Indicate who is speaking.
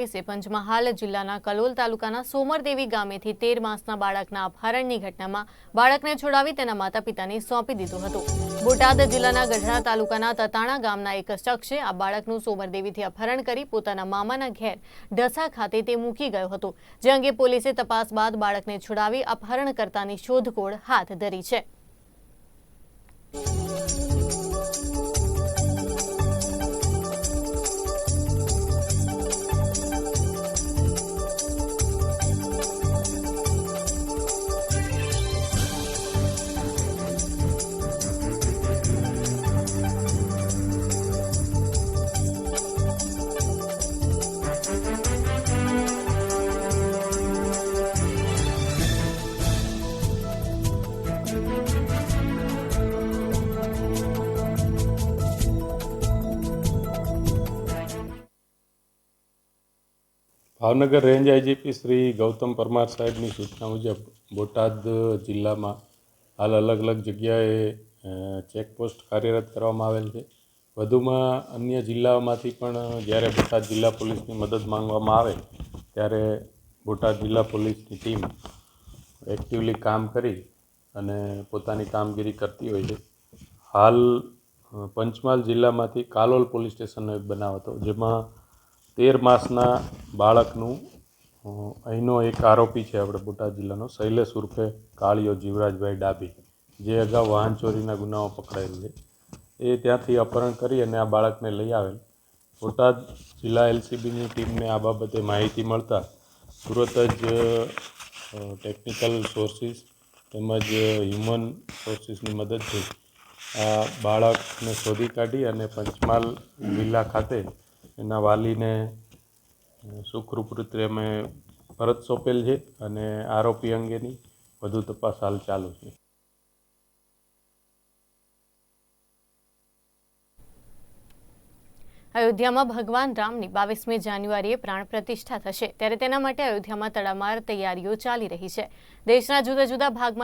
Speaker 1: પોલીસે પંચમહાલ જિલ્લાના કલોલ તાલુકાના સોમરદેવી ગામેથી તેર માસના બાળકના અપહરણની ઘટનામાં બાળકને છોડાવી તેના માતા પિતાને સોંપી દીધું હતું. બોટાદ જિલ્લાના ગઢડા તાલુકાના તતાણા ગામના એક શખ્સે આ બાળકનું સોમરદેવીથી અપહરણ કરી પોતાના મામાના ઘેર ઢસા ખાતે તે મૂકી ગયો હતો. જે અંગે પોલીસે તપાસ બાદ બાળકને છોડાવી અપહરણકર્તાની શોધખોળ હાથ ધરી છે.
Speaker 2: ભાવનગર રેન્જ આઈજીપી શ્રી ગૌતમ પરમાર સાહેબની સૂચના મુજબ બોટાદ જિલ્લામાં હાલ અલગ અલગ જગ્યાએ ચેકપોસ્ટ કાર્યરત કરવામાં આવેલ છે. વધુમાં અન્ય જિલ્લાઓમાંથી પણ જ્યારે બોટાદ જિલ્લા પોલીસની મદદ માંગવામાં આવે, ત્યારે બોટાદ જિલ્લા પોલીસની ટીમ એક્ટિવલી કામ કરી અને પોતાની કામગીરી કરતી હોય છે. હાલ પંચમહાલ જિલ્લામાંથી કાલોલ પોલીસ સ્ટેશનનો એક બનાવ હતો, જેમાં તેર માસના બાળકનું અહીંનો એક આરોપી છે આપણે બોટાદ જિલ્લાનો, શૈલેષ ઉર્ફે કાળિયો જીવરાજભાઈ ડાભી. જે અગાઉ વાહન ચોરીના ગુનાઓ પકડાયેલ છે. એ ત્યાંથી અપહરણ કરી અને આ બાળકને લઈ આવેલ. બોટાદ જિલ્લા એલસીબીની ટીમને આ બાબતે માહિતી મળતા તુરત જ ટેકનિકલ સોર્સિસ તેમજ હ્યુમન સોર્સિસની મદદથી આ બાળકને શોધી કાઢી અને પંચમહાલ જિલ્લા ખાતે એના વાલીને સુખરૂપ રીતે અમે પરત સોંપેલ છે અને આરોપી અંગેની વધુ તપાસ હાલ ચાલુ છે.
Speaker 1: અયોધ્યામાં ભગવાન રામની બાવીસમી જાન્યુઆરીએ પ્રાણ પ્રતિષ્ઠા થશે. ત્યારે તેના માટે અયોધ્યામાં તડામાર તૈયારીઓ ચાલી રહી છે. દેશના જુદા જુદા ભાગમાં